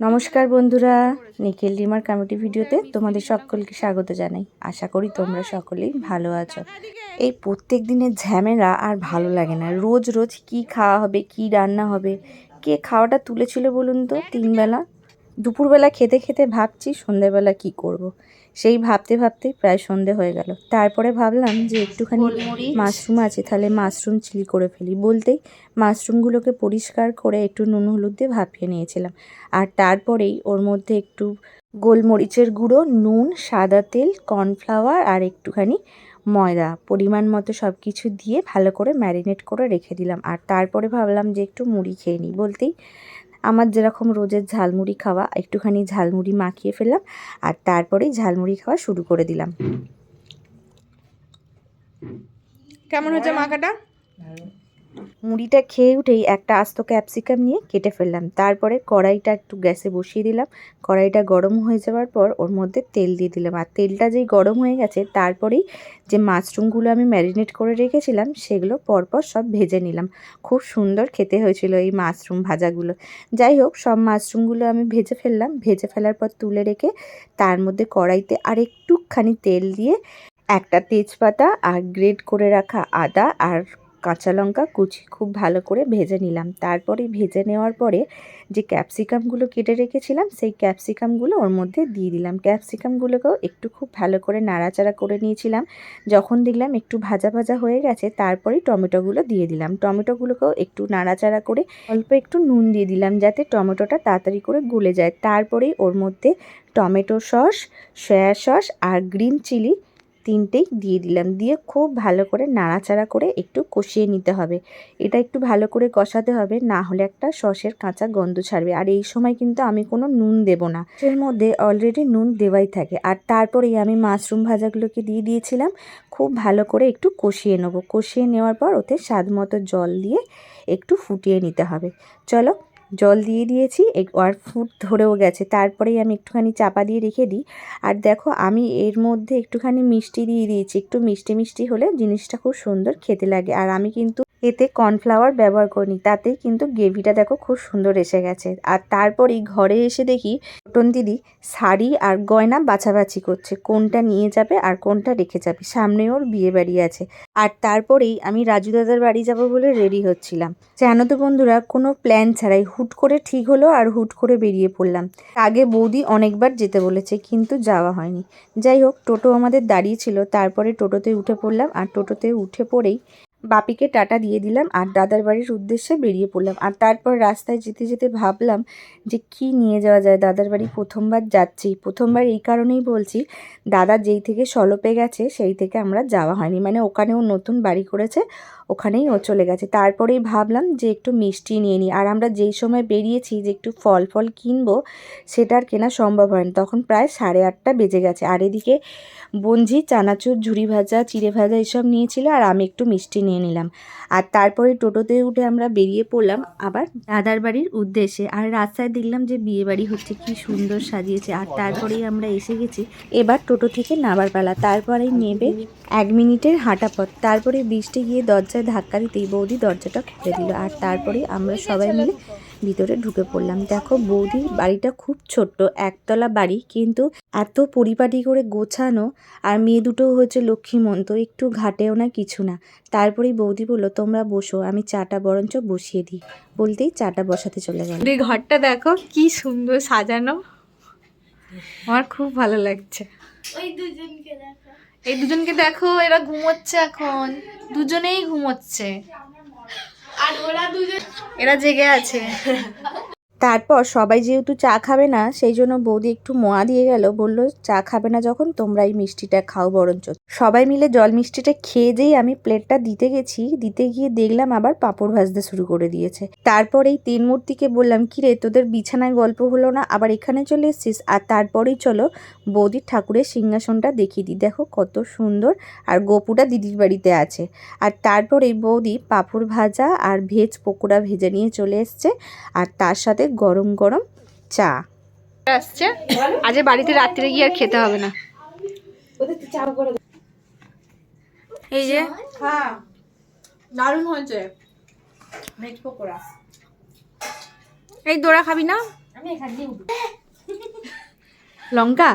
নমস্কার বন্ধুরা, নিখিল dimmer comedy ভিডিওতে তোমাদের সকলকে স্বাগত জানাই। আশা করি তোমরা সকলেই ভালো আছো। এই প্রত্যেক দিনের ঝামেলা আর ভালো লাগে না। রোজ রোজ কি খাওয়া হবে, কি রান্না হবে, কে খাওয়াটা তুলেছিল বলুন তো? তিনবেলা দুপুরবেলা খেতে খেতে ভাবছি সন্ধেবেলা কি করব। সেই ভাবতে ভাবতে প্রায় সন্ধে হয়ে গেল। তারপরে ভাবলাম যে একটুখানি মাশরুম আছে তাহলে মাশরুম চিলি করে ফেলি বলতেই মাশরুমগুলোকে পরিষ্কার করে একটু নুন হলুদ দিয়ে ভাপিয়ে নিয়েছিলাম। আর তারপরেই ওর মধ্যে একটু গোলমরিচের গুঁড়ো নুন সাদা তেল কর্নফ্লাওয়ার আর একটুখানি ময়দা পরিমাণ মতো সব কিছু দিয়ে ভালো করে ম্যারিনেট করে রেখে দিলাম। আর তারপরে ভাবলাম যে একটু মুড়ি খেয়ে নিই বলতেই আমার যেরকম রোজের ঝালমুড়ি খাওয়া একটুখানি ঝালমুড়ি মাখিয়ে ফেললাম আর তারপরেই ঝালমুড়ি খাওয়া শুরু করে দিলাম। কেমন হচ্ছে মাখাটা? মুড়িটা খেয়ে উঠেই একটা আস্ত ক্যাপসিকাম নিয়ে কেটে ফেললাম। তারপরে কড়াইটা একটু গ্যাসে বসিয়ে দিলাম। কড়াইটা গরম হয়ে যাওয়ার পর ওর মধ্যে তেল দিয়ে দিলাম। আর তেলটা যেই গরম হয়ে গেছে, তারপরেই যে মাশরুমগুলো আমি ম্যারিনেট করে রেখেছিলাম, সেগুলো পরপর সব ভেজে নিলাম। খুব সুন্দর খেতে হয়েছিল এই মাশরুম ভাজাগুলো। যাই হোক, সব মাশরুমগুলো আমি ভেজে ফেললাম। ভেজে ফেলার পর তুলে রেখে তার মধ্যে কড়াইতে আর একটুখানি তেল দিয়ে একটা তেজপাতা আর গ্রেড করে রাখা আদা আর কাঁচা লঙ্কা কুচি খুব ভালো করে ভেজে নিলাম। তারপরে ভেজে নেওয়ার পরে যে ক্যাপসিকামগুলো কেটে রেখেছিলাম, সেই ক্যাপসিকামগুলো ওর মধ্যে দিয়ে দিলাম। ক্যাপসিকামগুলোকেও একটু খুব ভালো করে নাড়াচাড়া করে নিয়েছিলাম। যখন দেখলাম একটু ভাজা ভাজা হয়ে গেছে তারপরেই টমেটোগুলো দিয়ে দিলাম। টমেটোগুলোকেও একটু নাড়াচাড়া করে অল্প একটু নুন দিয়ে দিলাম যাতে টমেটোটা তাড়াতাড়ি করে গলে যায়। তারপরেই ওর মধ্যে টমেটো সস, সয়া সস আর গ্রিন চিলি তিনটেই দিয়ে দিলাম। দিয়ে খুব ভালো করে নাড়াচাড়া করে একটু কষিয়ে নিতে হবে। এটা একটু ভালো করে কষাতে হবে, না হলে একটা সসের কাঁচা গন্ধ ছাড়বে। আর এই সময় কিন্তু আমি কোনো নুন দেব না। এর মধ্যে অলরেডি নুন দেওয়াই থাকে। আর তারপরেই আমি মাশরুম ভাজাগুলোকে দিয়ে দিয়েছিলাম। খুব ভালো করে একটু কষিয়ে নেব। কষিয়ে নেওয়ার পর ওতে স্বাদ মতো জল দিয়ে একটু ফুটিয়ে নিতে হবে। চলো জল দিয়ে দিয়েছি আর ফুট ধরেও গেছে। তারপরেই আমি একটুখানি চাপা দিয়ে রেখে দিই। আর দেখো, আমি এর মধ্যে একটুখানি মিষ্টি দিয়ে দিয়েছি। একটু মিষ্টি মিষ্টি হলে জিনিসটা খুব সুন্দর খেতে লাগে। আর আমি কিন্তু এতে কর্নফ্লাওয়ার ব্যবহার করিনি, তাতেই কিন্তু গ্রেভিটা দেখো খুব সুন্দর এসে গেছে। আর তারপরেই ঘরে এসে দেখি টোটন দিদি শাড়ি আর গয়না বাছাবাছি করছে, কোনটা নিয়ে যাবে আর কোনটা রেখে যাবে। সামনে ওর বিয়ে বাড়ি আছে। আর তারপরেই আমি রাজু দাদার বাড়ি যাব বলে রেডি হচ্ছিলাম। জানো তো বন্ধুরা, কোনো প্ল্যান ছাড়াই হুট করে ঠিক হলো আর হুট করে বেরিয়ে পড়লাম। আগে বৌদি অনেকবার যেতে বলেছে, কিন্তু যাওয়া হয়নি। যাই হোক, টোটো আমাদের দাঁড়িয়ে ছিল, তারপরে টোটোতে উঠে পড়লাম। আর টোটোতে উঠে পড়েই বাপিকে টাটা দিয়ে দিলাম আর দাদার বাড়ির উদ্দেশ্যে বেরিয়ে পড়লাম। আর তারপর রাস্তায় যেতে যেতে ভাবলাম যে কি নিয়ে যাওয়া যায়? দাদার বাড়ি প্রথমবার যাচ্ছি। প্রথমবার এই কারণেই বলছি, দাদা যেই থেকে সলপে গেছে, সেই থেকে আমরা যাওয়া হয়নি। মানে ওখানেও নতুন বাড়ি করেছে ওখানেই ও চলে গেছে। তারপরেই ভাবলাম যে একটু মিষ্টি নিয়ে নিই। আর আমরা যেই সময় বেরিয়েছি যে একটু ফল ফল কিনবো, সেটা আর কেনা সম্ভব হয়নি। তখন প্রায় সাড়ে আটটা বেজে গেছে। আর এদিকে বঞ্জি চানাচুর ঝুড়ি ভাজা, চিড়ে ভাজা এসব নিয়েছিল আর আমি একটু মিষ্টি নিয়ে নিলাম। আর তারপরে টোটোতে উঠে আমরা বেরিয়ে পড়লাম আবার দাদার বাড়ির উদ্দেশ্যে। আর রাস্তায় দেখলাম যে বিয়ে বাড়ি হচ্ছে, কি সুন্দর সাজিয়েছে। আর তারপরেই আমরা এসে গেছি এবার টোটো থেকে নাবার পালা। তারপরেই নেবে এক মিনিটের হাঁটা পথ তারপরে বৃষ্টি গিয়ে দরজায় ধাক্কা দিতেই বৌদি দরজাটা খুলে দিল আর তারপরে আমরা সবাই মিলে ভিতরে ঢুকে পড়লাম। দেখো বৌদির বাড়িটা খুব ছোট্ট একতলা বাড়ি কিন্তু এত পরিপাটি করে গোছানো আর মেয়ে দুটো হচ্ছে লক্ষ্মীমন্ত একটু ঘাটেও না কিছু না। তারপরেই বৌদি বলল তোমরা বসো আমি চাটা বরঞ্চ বসিয়ে দিই। বলতেই চাটা বসাতে চলে গেল। এই ঘরটা দেখো কি সুন্দর সাজানো। আমার খুব ভালো লাগছে। এই দুজনকে দেখো এরা ঘুমোচ্ছে এখন। দুজনেই ঘুমোচ্ছে। আর ওরা দুজন এরা জেগে আছে। তারপর সবাই যেহেতু চা খাবে না, সেই জন্য বৌদি একটু মোয়া দিয়ে গেল, বলল, চা খাবে না যখন, তোমরা এই মিষ্টিটা খাও বরঞ্চ। সবাই মিলে জল মিষ্টিটা খেয়ে যেই আমি প্লেটটা দিতে গেছি, দিতে গিয়ে দেখলাম আবার পাঁপড় ভাজতে শুরু করে দিয়েছে। তারপর এই তিন মূর্তিকে বললাম, কি রে, তোদের বিছানায় গল্প হলো না? আবার এখানে চলে এসছিস? আর তারপরেই চলো, বৌদির ঠাকুরের সিংহাসনটা দেখিয়ে দিই। দেখো কত সুন্দর আর গোপুটা দিদির বাড়িতে আছে। আর তারপরে বৌদি পাঁপড় ভাজা আর ভেজ পকোড়া ভেজে নিয়ে চলে এসছে। আর তার সাথে গরম গরম চা। আসছে। আজ বাড়িতে রাত্রে গিয়ে আর খেতে হবে না। এই যে? হ্যাঁ। দারুণ হয়েছে। ভেজ পকোড়া। এই দোড়া খাবি না? আমি এখান দিয়ে লঙ্কা?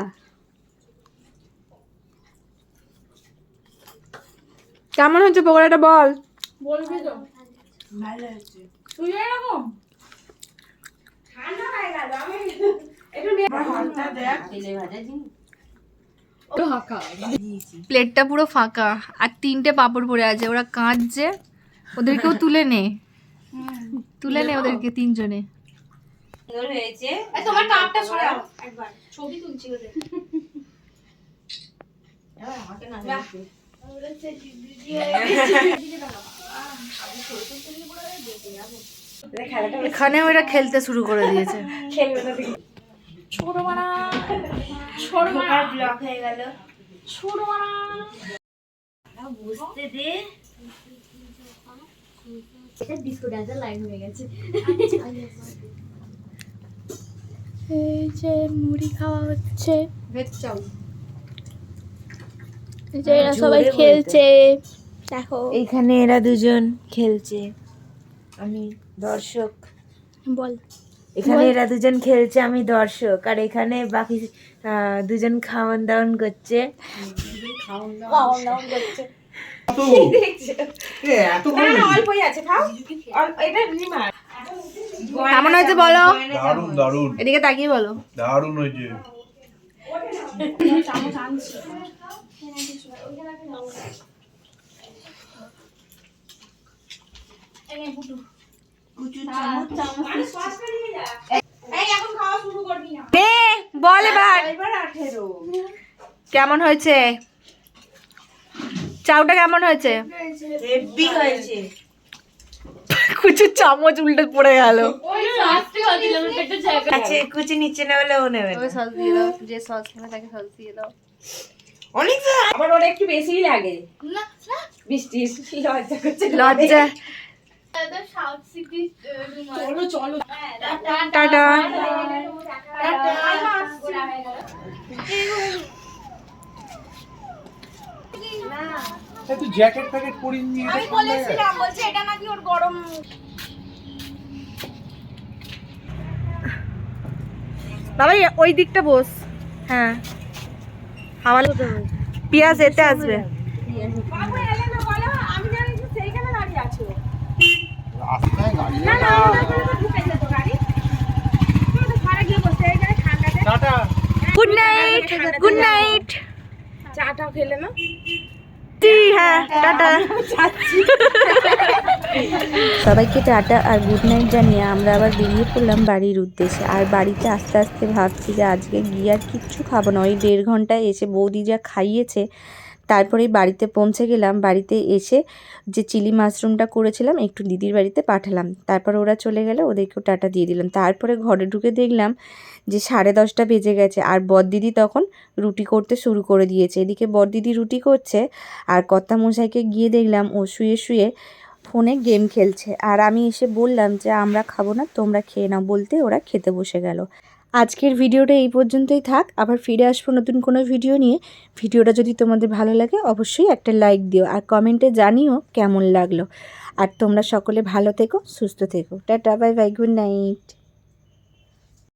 কেমন হচ্ছে পকোড়াটা বল? বলবি তো। ভালো হয়েছে। তুই এরকম ঠান্ডা হয়ে গেল আমি একটু নে- হাতটা দেখ তেলে ভাজা জিনিস প্লেটটা পুরো ফাঁকা, আর তিনটে পাঁপড় পড়ে আছে, ওরা কাঁদছে। ওদেরকেও তুলে নে। তুলে নে ওদেরকে তিনজনে। ছবি তুলছি ওদের এখানে ওরা খেলতে শুরু করে দিয়েছে। ছোট ছোট ব্লক হয়ে গেল ছোট বুঝতে দে এই যে মুড়ি খাওয়া হচ্ছে। এই যে এরা সবাই খেলছে। দেখো। এইখানে এরা দুজন খেলছে। আমি দর্শক। বল। এখানে এরা দুজন খেলছে আমি দর্শক। আর এখানে বাকি দুজন খাওয়ান দাওয়ান করছে। অল্পই আছে খাও। অল্প এটা নিমার কেমন হয়েছে বলো? দারুণ দারুণ। এদিকে তাকিয়ে বলো। দারুণ হয়েছে। এই এখন বল এবার। এবার কেমন হয়েছে? চাউটা কেমন হয়েছে? কুচুর চামচ উল্টে পড়ে গেল। আছে কুচি নিচে না হলে ও নেবে না। সস দিয়ে দাও যে সস নেবে তাকে সস দিয়ে দাও। অনেক আবার ওর একটু বেশিই লাগে। বৃষ্টি লজ্জা করছে। লজ্জা। চলো চলো। টাটা। তুই জ্যাকেট প্যাকেট পরিয়ে নিয়ে আমি বলেছিলাম বলছে এটা নাকি ওর গরম। বাবা ওই দিকটা বস। হ্যাঁ। হাওয়া পিয়াজ এতে আসবে বাবু এলে না বলো আমি জানি যে সেইখানে দাঁড়িয়ে আছো রাস্তায় গাড়ি না না ওখানে তো ঢুকে যেত গাড়ি তুমি তো ঘরে গিয়ে বসে এইখানে ঠান্ডাতে tata good night good night চাটাও খেলে না? হ্যাঁ টাটা। সবাইকে টাটা আর গুড নাইট জানিয়ে আমরা আবার বেরিয়ে পড়লাম বাড়ির উদ্দেশ্যে। আর বাড়িতে আস্তে আস্তে ভাবছি যে আজকে গিয়ে আর কিচ্ছু খাব না। ওই দেড় ঘন্টায় এসে বৌদি যা খাইয়েছে তারপরেই বাড়িতে পৌঁছে গেলাম। বাড়িতে এসে যে চিলি মাশরুমটা করেছিলাম, একটু দিদির বাড়িতে পাঠালাম। তারপর ওরা চলে গেলে, ওদেরকেও টাটা দিয়ে দিলাম। তারপরে ঘরে ঢুকে দেখলাম যে সাড়ে দশটা বেজে গেছে। আর বড়দিদি তখন রুটি করতে শুরু করে দিয়েছে। এদিকে বড়দিদি রুটি করছে, আর কর্তা মশাইকে গিয়ে দেখলাম ও শুয়ে শুয়ে ফোনে গেম খেলছে। আর আমি এসে বললাম যে, আমরা খাব না, তোমরা খেয়ে নাও। বলতে ওরা খেতে বসে গেল। আজকের ভিডিওটা এই পর্যন্তই থাক। আবার ফিরে আসব নতুন কোনো ভিডিও নিয়ে। ভিডিওটা যদি তোমাদের ভালো লাগে, অবশ্যই একটা লাইক দিও আর কমেন্টে জানিও কেমন লাগল। আর তোমরা সকলে ভালো থেকো, সুস্থ থেকো। Tata bye bye good night